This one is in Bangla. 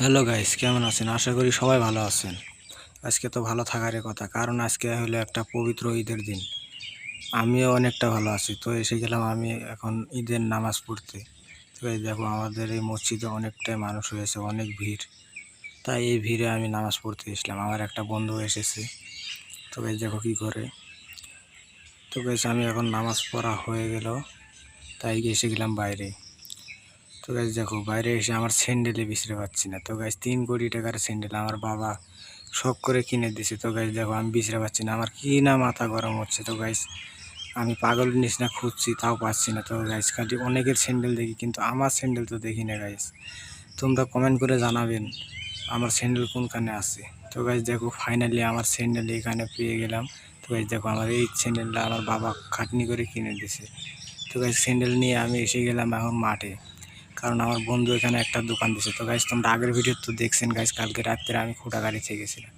হ্যালো গাইস কেমন আছেন? আশা করি সবাই ভালো আছেন। আজকে তো ভালো থাকারই কথা, কারণ আজকে হলো একটা পবিত্র ঈদের দিন। আমিও অনেকটা ভালো আছি, তো এসে গেলাম আমি এখন ঈদের নামাজ পড়তে। তো এই দেখো, আমাদের এই মসজিদে অনেকটাই মানুষ হয়েছে অনেক ভিড়। তাই এই ভিড়ে আমি নামাজ পড়তে এসলাম আমার একটা বন্ধু এসেছে। তো গাইস দেখো কী করে। তো গাইস আমি এখন নামাজ পড়া হয়ে গেল, তাই এসে গেলাম বাইরে। তো গাছ দেখো, বাইরে এসে আমার স্যান্ডেলে বিছড়ে পাচ্ছি না। তো গাছ তিন কোটি টাকার স্যান্ডেল আমার বাবা শখ করে কিনে দিছে। তো গাছ দেখো, আমি বিছড়ে পাচ্ছি না। আমার কী না মাথা গরম হচ্ছে? তো গাছ আমি পাগল নিস না খুঁজছি, তাও পাচ্ছি না। তো গাইস খালি অনেকের স্যান্ডেল দেখি, কিন্তু আমার স্যান্ডেল তো দেখি না গাইস তোমরা কমেন্ট করে জানাবেন, আমার স্যান্ডেল কোনখানে আছে? তো গাইস দেখো ফাইনালি আমার স্যান্ডেল এখানে পেয়ে গেলাম। তো গাইস দেখো, আমার এই স্যান্ডেলটা আমার বাবা খাটনি করে কিনে দিছে। তো গাইস স্যান্ডেল নিয়ে আমি এসে গেলাম এখন মাঠে। কারণ আমার বন্ধু এখানে একটা দোকান দিছে। তো গাইজ তোমরা আগের ভিডিও তো দেখছেন গাইজ কালকে রাত্রে আমি খোটা গাড়ি গেছিলাম।